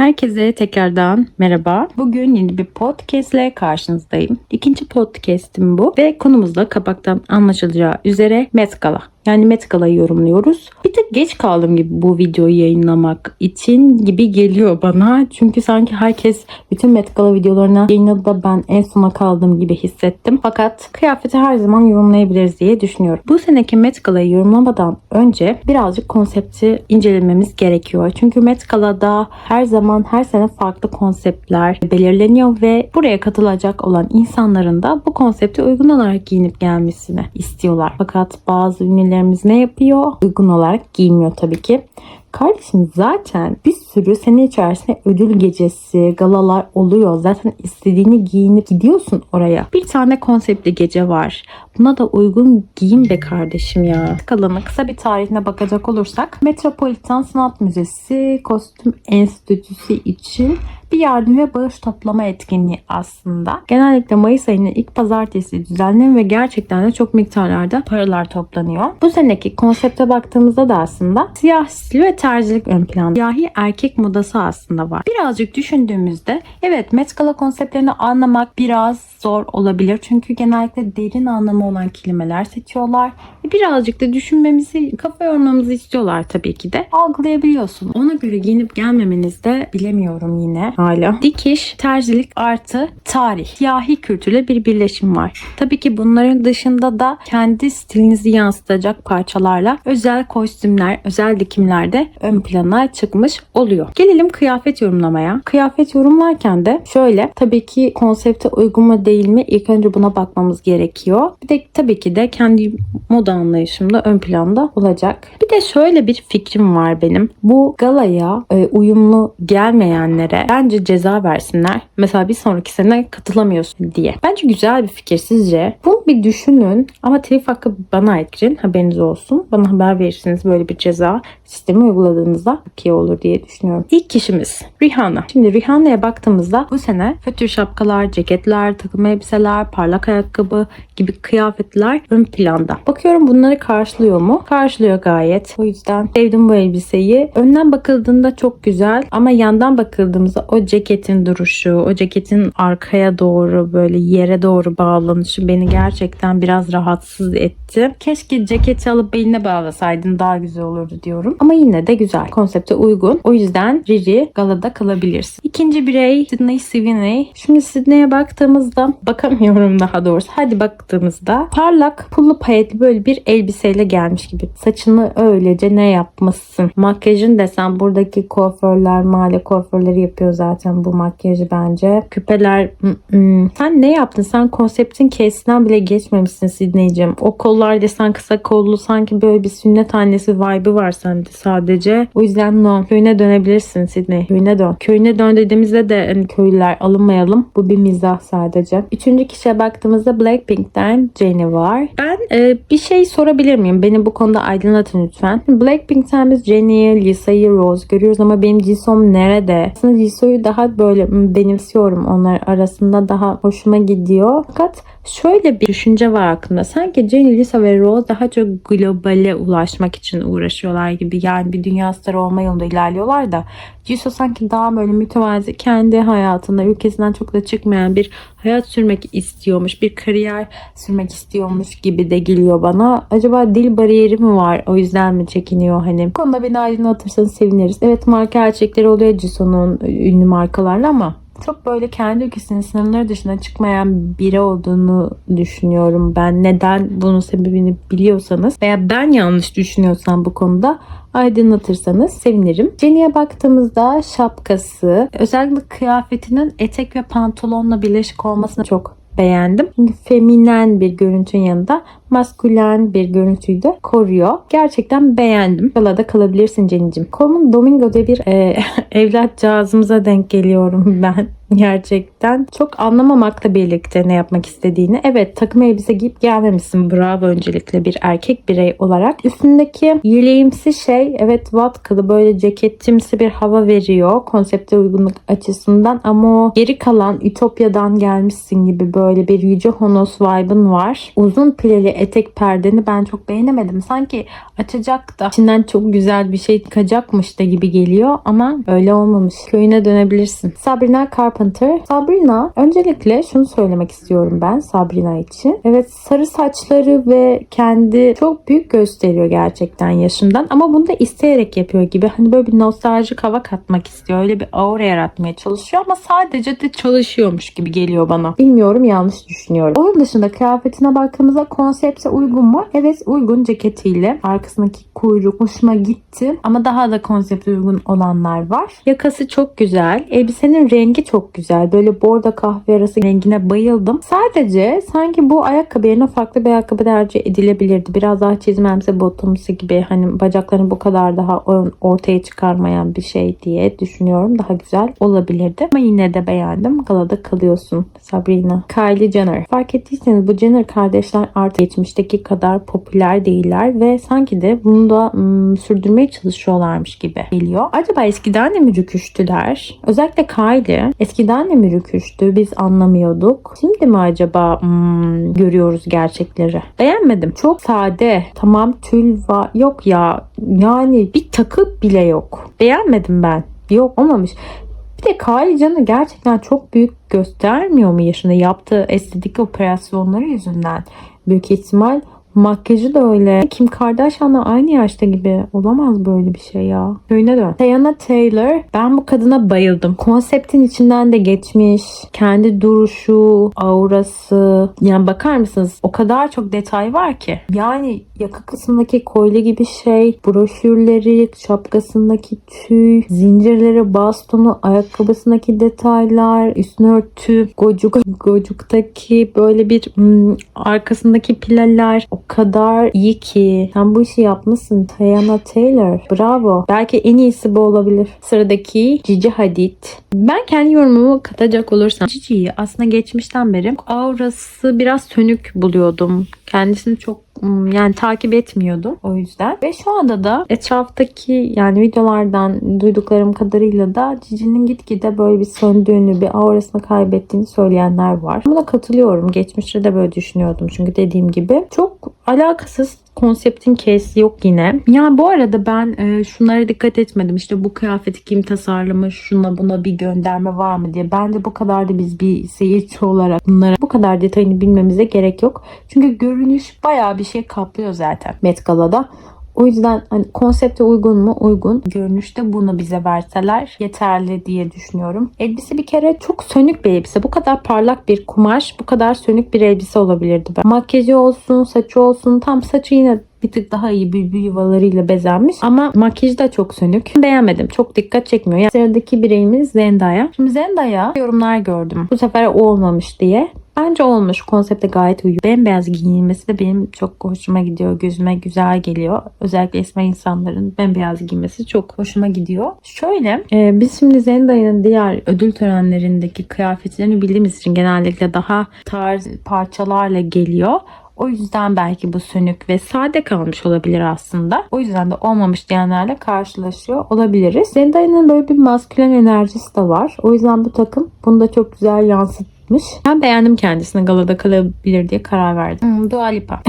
Herkese tekrardan merhaba. Bugün yeni bir podcast ile karşınızdayım. İkinci podcast'im bu ve konumuz da kapaktan anlaşılacağı üzere Met Gala. Yani Met Gala'yı yorumluyoruz. Bir tık geç kaldım gibi bu videoyu yayınlamak için gibi geliyor bana. Çünkü sanki herkes bütün Met Gala videolarına yayınladı da ben en sona kaldım gibi hissettim. Fakat kıyafeti her zaman yorumlayabiliriz diye düşünüyorum. Bu seneki Met Gala'yı yorumlamadan önce birazcık konsepti incelememiz gerekiyor. Çünkü Met Gala'da her zaman her sene farklı konseptler belirleniyor ve buraya katılacak olan insanların da bu konsepte uygun olarak giyinip gelmesini istiyorlar. Fakat bazı ünlülerimiz ne yapıyor? Uygun olarak giymiyor tabii ki. Kardeşim zaten bir sürü sene içerisinde ödül gecesi, galalar oluyor. Zaten istediğini giyinip gidiyorsun oraya. Bir tane konseptli gece var. Buna da uygun giyin be kardeşim ya. Galanın kısa bir tarihine bakacak olursak Metropolitan Sanat Müzesi Kostüm Enstitüsü için bir yardım ve bağış toplama etkinliği aslında. Genellikle Mayıs ayının ilk pazartesi düzenleniyor ve gerçekten de çok miktarlarda paralar toplanıyor. Bu seneki konsepte baktığımızda da aslında siyah stil ve terzilik ön planda. Siyahi erkek modası aslında var. Birazcık düşündüğümüzde evet Met Gala konseptlerini anlamak biraz zor olabilir. Çünkü genellikle derin anlamı olan kelimeler seçiyorlar. Ve birazcık da düşünmemizi, kafa yormamızı istiyorlar tabii ki de. Algılayabiliyorsun. Ona göre giyinip gelmemenizi de bilemiyorum yine hala. Dikiş, terzilik artı tarih. Siyahi kültürle bir birleşim var. Tabii ki bunların dışında da kendi stilinizi yansıtacak parçalarla özel kostümler, özel dikimler de ön plana çıkmış oluyor. Gelelim kıyafet yorumlamaya. Kıyafet yorumlarken de şöyle tabii ki konsepte uygun mu değil mi ilk önce buna bakmamız gerekiyor. Bir de tabii ki de kendi moda anlayışımda ön planda olacak. Bir de şöyle bir fikrim var benim. Bu galaya e, uyumlu gelmeyenlere bence ceza versinler. Mesela bir sonraki sene katılamıyorsun diye. Bence güzel bir fikir sizce. Bunu bir düşünün ama telif hakkı bana ait girin. Haberiniz olsun. Bana haber verirsiniz böyle bir ceza sistemi uyguladığınızda iyi olur diye düşünüyorum. İlk kişimiz Rihanna. Şimdi Rihanna'ya baktığımızda bu sene fötür şapkalar, ceketler, takım elbiseler, parlak ayakkabı gibi kıyafetler ön planda. Bakıyorum bunları karşılıyor mu? Karşılıyor gayet. O yüzden sevdim bu elbiseyi. Önden bakıldığında çok güzel ama yandan bakıldığımızda o ceketin duruşu, o ceketin arkaya doğru böyle yere doğru bağlanışı beni gerçekten biraz rahatsız etti. Keşke ceketi alıp beline bağlasaydın daha güzel olurdu diyorum. Ama yine de güzel. Konsepte uygun. O yüzden Riri galada kalabilirsin. İkinci birey Sydney Sweeney. Şimdi Sydney'e baktığımızda bakamıyorum daha doğrusu. Hadi baktığımızda parlak pullu payetli böyle bir elbiseyle gelmiş gibi. Saçını öylece ne yapmışsın? Makyajın desen buradaki kuaförler, mahalle kuaförleri yapıyor zaten bu makyajı bence. Küpeler sen ne yaptın? Sen konseptin kesinden bile geçmemişsin Sydney'cim. O kollar desen kısa kollu sanki böyle bir sünnet annesi vibe'ı var sende sadece. O yüzden no. Köyüne dönebilirsin Sydney. Köyüne dön. Köyüne dön dediğimizde de hani köylüler alınmayalım. Bu bir mizah sadece. Üçüncü kişiye baktığımızda Blackpink'ten Jennie var. Ben e, bir şey sorabilir miyim? Beni bu konuda aydınlatın lütfen. Blackpink'ten biz Jennie'yi, Lisa'yı, Rose görüyoruz ama benim Jisoo nerede? Aslında Jisoo'yu daha böyle benimsiyorum. Onlar arasında daha hoşuma gidiyor. Fakat şöyle bir düşünce var aklımda. Sanki Jennie, Lisa ve Rose daha çok globale ulaşmak için uğraşıyorlar gibi. Yani bir dünya starı olma yolunda ilerliyorlar da Jisoo sanki daha böyle mütevazi kendi hayatında ülkesinden çok da çıkmayan bir hayat sürmek istiyormuş. Bir kariyer sürmek istiyormuş gibi de geliyor bana. Acaba dil bariyeri mi var? O yüzden mi çekiniyor hani? Bu konuda beni aydınlatırsanız seviniriz. Evet marka gerçekleri oluyor Jisoo'nun ünlü markalarla ama çok böyle kendi ülkesinin sınırları dışına çıkmayan biri olduğunu düşünüyorum ben. Neden bunun sebebini biliyorsanız veya ben yanlış düşünüyorsam bu konuda aydınlatırsanız sevinirim. Jenny'e baktığımızda şapkası, özellikle kıyafetinin etek ve pantolonla birleşik olmasını çok beğendim. Çünkü feminen bir görüntünün yanında maskülen bir görüntüyü de koruyor. Gerçekten beğendim. Galada kalabilirsin Cenicim. Coleman Domingo'da bir e, evlatcağızımıza denk geliyorum ben. Gerçekten. Çok anlamamakla birlikte ne yapmak istediğini. Evet takım elbise giyip gelmemişsin. Bravo öncelikle bir erkek birey olarak. Üstündeki yeleğimsi şey evet vatkalı böyle ceketimsi bir hava veriyor. Konsepte uygunluk açısından ama o geri kalan Ütopya'dan gelmişsin gibi böyle bir Yüce Honos vibe'ın var. Uzun pileli etek perdeni ben çok beğenemedim. Sanki açacak da içinden çok güzel bir şey çıkacakmış da gibi geliyor ama öyle olmamış. Köyüne dönebilirsin. Sabrina Carpenter. Sabrina öncelikle şunu söylemek istiyorum ben Sabrina için. Evet sarı saçları ve kendi çok büyük gösteriyor gerçekten yaşından ama bunu da isteyerek yapıyor gibi. Hani böyle bir nostaljik hava katmak istiyor. Öyle bir aura yaratmaya çalışıyor ama sadece de çalışıyormuş gibi geliyor bana. Bilmiyorum yanlış düşünüyorum. Onun dışında kıyafetine baktığımızda konsepte uygun mu? Evet uygun ceketiyle. Arkasındaki kuyruk hoşuma gitti. Ama daha da konsepte uygun olanlar var. Yakası çok güzel. Elbisenin rengi çok güzel. Böyle bordo kahve arası rengine bayıldım. Sadece sanki bu ayakkabı yerine farklı bir ayakkabı tercih edilebilirdi. Biraz daha çizmemsi bottomsu gibi hani bacaklarını bu kadar daha ortaya çıkarmayan bir şey diye düşünüyorum. Daha güzel olabilirdi. Ama yine de beğendim. Galada kalıyorsun Sabrina. Kylie Jenner. Fark ettiyseniz bu Jenner kardeşler artık geçmişteki kadar popüler değiller ve sanki de bunu da ım, sürdürmeye çalışıyorlarmış gibi geliyor. Acaba eskiden de mi rüküştüler? Özellikle Kylie eskiden de mi rüküştü? Biz anlamıyorduk. Şimdi mi acaba hmm, görüyoruz gerçekleri? Beğenmedim. Çok sade. Tamam tül var. Yok ya. Yani bir takı bile yok. Beğenmedim ben. Yok olmamış. Bir de Kylie Jenner gerçekten çok büyük göstermiyor mu yaşında yaptığı estetik operasyonları yüzünden? Büyük ihtimal Makyajı da öyle. Kim Kardashian'la aynı yaşta gibi. Olamaz böyle bir şey ya. Köyüne dön. Diana Taylor. Ben bu kadına bayıldım. Konseptin içinden de geçmiş. Kendi duruşu, aurası. Yani bakar mısınız? O kadar çok detay var ki. Yani yaka kısmındaki kolye gibi şey, broşürleri, şapkasındaki tüy, zincirleri, bastonu, ayakkabısındaki detaylar, üstüne örtü, gocuk, gocuktaki böyle bir hmm, arkasındaki pilalar o kadar iyi ki. Sen bu işi yapmışsın Diana Taylor. Bravo. Belki en iyisi bu olabilir. Sıradaki Cici Hadid. Ben kendi yorumumu katacak olursam Cici'yi aslında geçmişten beri aurası biraz sönük buluyordum. Kendisini çok yani takip etmiyordum o yüzden. Ve şu anda da etraftaki yani videolardan duyduklarım kadarıyla da Cici'nin gitgide böyle bir söndüğünü, bir aurasını kaybettiğini söyleyenler var. Buna katılıyorum. Geçmişte de böyle düşünüyordum. Çünkü dediğim gibi çok alakasız konseptin kesi yok yine. Yani bu arada ben e, şunlara dikkat etmedim. İşte bu kıyafeti kim tasarlamış, şuna buna bir gönderme var mı diye. Bence bu kadar da biz bir seyirci olarak bunlara bu kadar detayını bilmemize gerek yok. Çünkü görünüş bayağı bir şey kaplıyor zaten Met Gala'da. O yüzden hani konsepte uygun mu? Uygun. Görünüşte bunu bize verseler yeterli diye düşünüyorum. Elbise bir kere çok sönük bir elbise. Bu kadar parlak bir kumaş, bu kadar sönük bir elbise olabilirdi. Makyajı olsun, saçı olsun. Tam saçı yine bir tık daha iyi bülbül yuvalarıyla bezenmiş. Ama makyajı da çok sönük. Beğenmedim. Çok dikkat çekmiyor. Yani sıradaki bireyimiz Zendaya. Şimdi Zendaya yorumlar gördüm. Bu sefer o olmamış diye. Bence olmuş. Konsepte gayet uyuyor. Bembeyaz giyinilmesi de benim çok hoşuma gidiyor. Gözüme güzel geliyor. Özellikle esmer insanların bembeyaz giymesi çok hoşuma gidiyor. Şöyle e, biz şimdi Zendaya'nın diğer ödül törenlerindeki kıyafetlerini bildiğimiz için genellikle daha tarz parçalarla geliyor. O yüzden belki bu sönük ve sade kalmış olabilir aslında. O yüzden de olmamış diyenlerle karşılaşıyor olabiliriz. Zendaya'nın böyle bir maskülen enerjisi de var. O yüzden bu takım bunu da çok güzel yansıtmış. Ben beğendim kendisini galada kalabilir diye karar verdim. Hmm, Dua Lipa.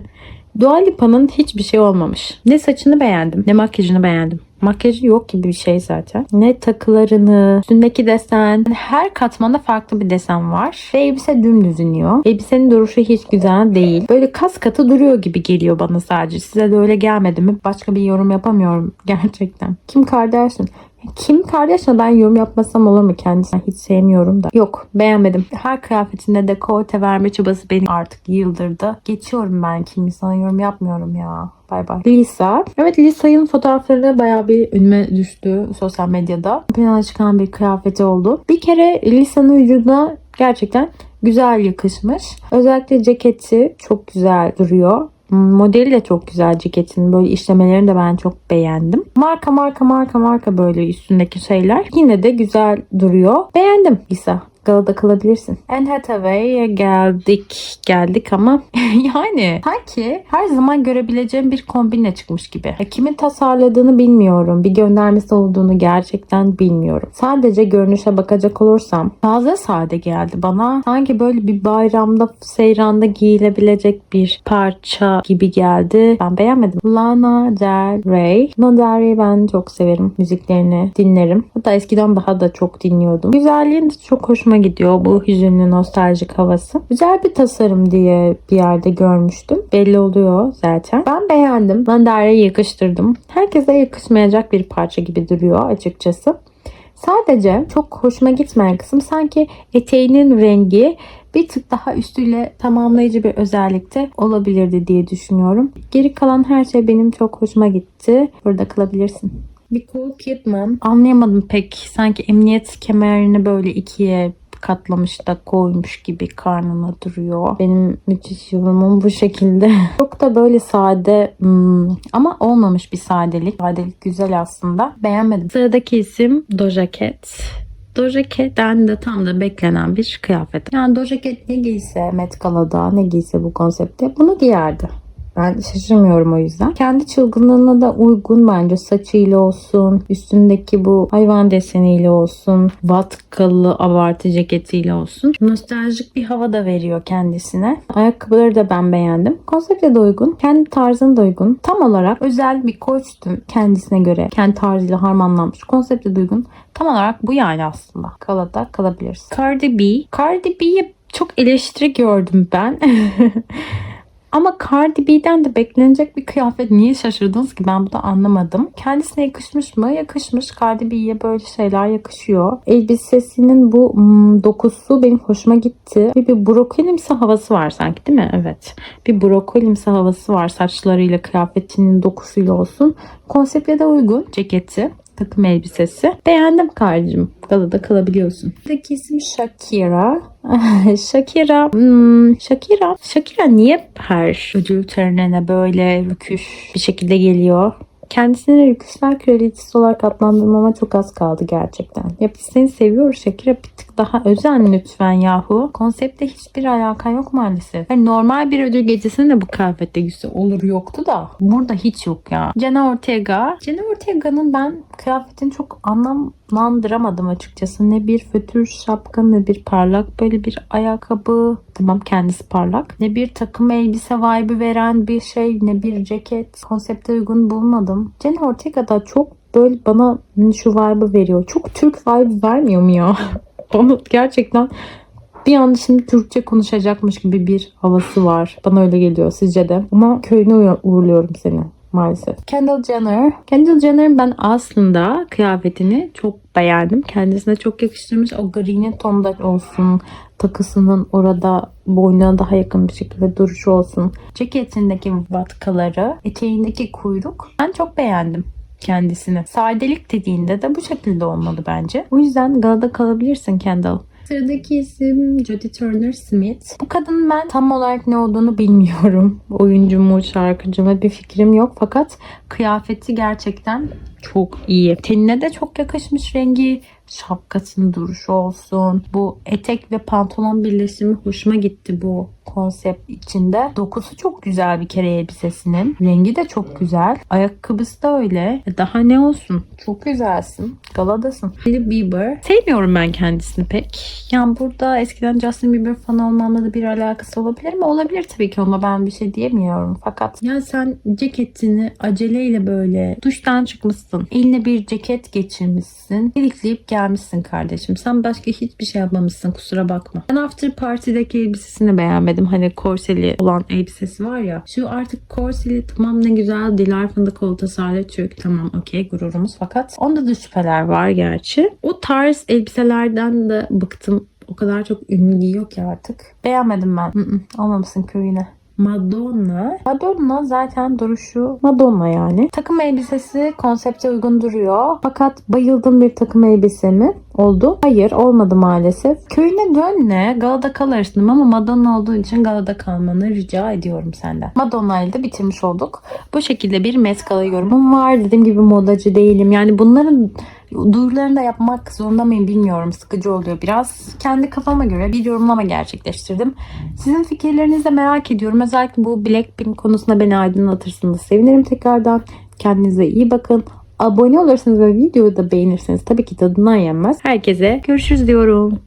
Dua Lipa'nın hiçbir şey olmamış. Ne saçını beğendim ne makyajını beğendim. Makyajı yok gibi bir şey zaten. Ne takılarını, üstündeki desen. Her katmanda farklı bir desen var. Ve elbise dümdüz iniyor. Elbisenin duruşu hiç güzel değil. Böyle kas katı duruyor gibi geliyor bana sadece. Size de öyle gelmedi mi? Başka bir yorum yapamıyorum gerçekten. Kim Kardashian? Kim Kardashian'a ben yorum yapmasam olur mu kendisine? Hiç sevmiyorum da. Yok beğenmedim. Her kıyafetinde dekolte verme çabası beni artık yıldırdı. Geçiyorum ben Kim sana yorum yapmıyorum ya. Bay. Lisa. Evet Lisa'nın fotoğrafları bayağı bir önüme düştü sosyal medyada. Plana çıkan bir kıyafeti oldu. Bir kere Lisa'nın vücuduna gerçekten güzel yakışmış. Özellikle ceketi çok güzel duruyor Modeli de çok güzel ceketin. Böyle işlemelerini de ben çok beğendim. Marka marka marka marka böyle üstündeki şeyler. Yine de güzel duruyor. Beğendim İsa. Galada kalabilirsin. Anne Hathaway'e geldik. Geldik ama yani sanki her zaman görebileceğim bir kombinle çıkmış gibi. Kimin tasarladığını bilmiyorum. Bir göndermesi olduğunu gerçekten bilmiyorum. Sadece görünüşe bakacak olursam fazla sade geldi bana. Sanki böyle bir bayramda, seyranda giyilebilecek bir parça gibi geldi. Ben beğenmedim. Lana Del Rey. Lana Del Rey'i ben çok severim. Müziklerini dinlerim. Hatta eskiden daha da çok dinliyordum. Güzelliğin de çok hoşuma gidiyor bu hüzünlü nostaljik havası. Güzel bir tasarım diye bir yerde görmüştüm. Belli oluyor zaten. Ben beğendim. Rey'i yakıştırdım. Herkese yakışmayacak bir parça gibi duruyor açıkçası. Sadece çok hoşuma gitmeyen kısım sanki eteğinin rengi bir tık daha üstüyle tamamlayıcı bir özellikte olabilirdi diye düşünüyorum. Geri kalan her şey benim çok hoşuma gitti. Burada kalabilirsin. Bir cool Kidman. Anlayamadım pek. Sanki emniyet kemerini böyle ikiye katlamış da koymuş gibi karnına duruyor. Benim müthiş yorumum bu şekilde. Çok da böyle sade hmm, ama olmamış bir sadelik. Sadelik güzel aslında. Beğenmedim. Sıradaki isim Doja Cat. Doja Cat'ten de tam da beklenen bir kıyafet. Yani Doja Cat ne giyse Met Gala'da ne giyse bu konsepte bunu giyerdi. Ben şaşırmıyorum o yüzden. Kendi çılgınlığına da uygun bence. Saçıyla olsun, üstündeki bu hayvan deseniyle olsun, vatkalı abartı ceketiyle olsun. Nostaljik bir hava da veriyor kendisine. Ayakkabıları da ben beğendim. Konsepte de uygun. Kendi tarzına da uygun. Tam olarak özel bir kostüm kendisine göre. Kendi tarzıyla harmanlanmış. Konsepte de uygun. Tam olarak bu yani aslında. Kalada kalabiliriz. Cardi B. Cardi B'ye çok eleştiri gördüm ben. Ama Cardi B'den de beklenecek bir kıyafet niye şaşırdınız ki ben bunu anlamadım. Kendisine yakışmış mı? Yakışmış. Cardi B'ye böyle şeyler yakışıyor. Elbisesinin bu hmm, dokusu benim hoşuma gitti. Bir, bir brokolimsi havası var sanki değil mi? Evet. Bir brokolimsi havası var saçlarıyla kıyafetinin dokusuyla olsun. Konseptle de uygun. Ceketi takım elbisesi. Beğendim kardeşim. Galada kalabiliyorsun. Buradaki isim Shakira. Shakira. Hmm, Shakira. Shakira niye her ödül törenine böyle rüküş bir şekilde geliyor? Kendisini rüküşler kraliçesi olarak adlandırmama çok az kaldı gerçekten. Ya biz seni seviyoruz Shakira bir tık daha özen lütfen yahu. Konsepte hiçbir alaka yok maalesef. Yani normal bir ödül gecesinde de bu kıyafette gitse olur yoktu da burada hiç yok ya. Jenna Ortega. Jenna Ortega'nın ben kıyafetini çok anlamlandıramadım açıkçası. Ne bir fötür şapka ne bir parlak böyle bir ayakkabı. Tamam kendisi parlak. Ne bir takım elbise vibe'ı veren bir şey ne bir ceket. Konsepte uygun bulmadım. Jenna Ortega da çok böyle bana şu vibe'ı veriyor. Çok Türk vibe vermiyor mu ya? bana gerçekten bir anda şimdi Türkçe konuşacakmış gibi bir havası var. Bana öyle geliyor sizce de. Ama köyüne uğurluyorum seni maalesef. Kendall Jenner. Kendall Jenner'ın ben aslında kıyafetini çok beğendim. Kendisine çok yakıştırmış. O green tonda olsun. Takısının orada boynuna daha yakın bir şekilde duruşu olsun. Ceketindeki vatkaları, eteğindeki kuyruk. Ben çok beğendim kendisini. Sadelik dediğinde de bu şekilde olmalı bence. O yüzden galada kalabilirsin Kendall. Sıradaki isim Jodie Turner Smith. Bu kadının ben tam olarak ne olduğunu bilmiyorum. Oyuncu mu, şarkıcı mı bir fikrim yok. Fakat kıyafeti gerçekten çok iyi. Tenine de çok yakışmış rengi. Şapkasının duruşu olsun. Bu etek ve pantolon birleşimi hoşuma gitti bu konsept içinde. Dokusu çok güzel bir kere elbisesinin. Rengi de çok güzel. Ayakkabısı da öyle. E Daha ne olsun? Çok güzelsin. Galadasın. Hailey Bieber. Sevmiyorum ben kendisini pek. Yani burada eskiden Justin Bieber fanı olmamla da bir alakası olabilir mi? Olabilir tabii ki ama ben bir şey diyemiyorum. Fakat ya sen ceketini aceleyle böyle duştan çıkmışsın. Eline bir ceket geçirmişsin. Ilikleyip gelmişsin kardeşim. Sen başka hiçbir şey yapmamışsın kusura bakma. Ben After Party'deki elbisesini beğenmedim. Hani korseli olan elbisesi var ya. Şu artık korseli tamam ne güzel Dilar Fındıkoğlu tasarladı. Çünkü tamam okey gururumuz. Fakat onda da şüpheler var gerçi. O tarz elbiselerden de bıktım. O kadar çok ünlü giyiyor ki artık. Beğenmedim ben. Olmamışsın köyüne. Madonna. Madonna zaten duruşu Madonna yani. Takım elbisesi konsepte uygun duruyor. Fakat bayıldığım bir takım elbise mi oldu? Hayır olmadı maalesef. Köyüne dön ne? Galada kalırsın ama Madonna olduğu için Galada kalmanı rica ediyorum senden. Madonna ile de bitirmiş olduk. Bu şekilde bir meskala yorumum var. Dediğim gibi modacı değilim. Yani bunların duyurularını da yapmak zorunda mıyım bilmiyorum. Sıkıcı oluyor biraz. Kendi kafama göre bir yorumlama gerçekleştirdim. Sizin fikirlerinizi de merak ediyorum. Özellikle bu Blackpink konusunda beni aydınlatırsınız. Sevinirim tekrardan. Kendinize iyi bakın. Abone olursanız ve videoyu da beğenirseniz tabii ki tadından yenmez. Herkese görüşürüz diyorum.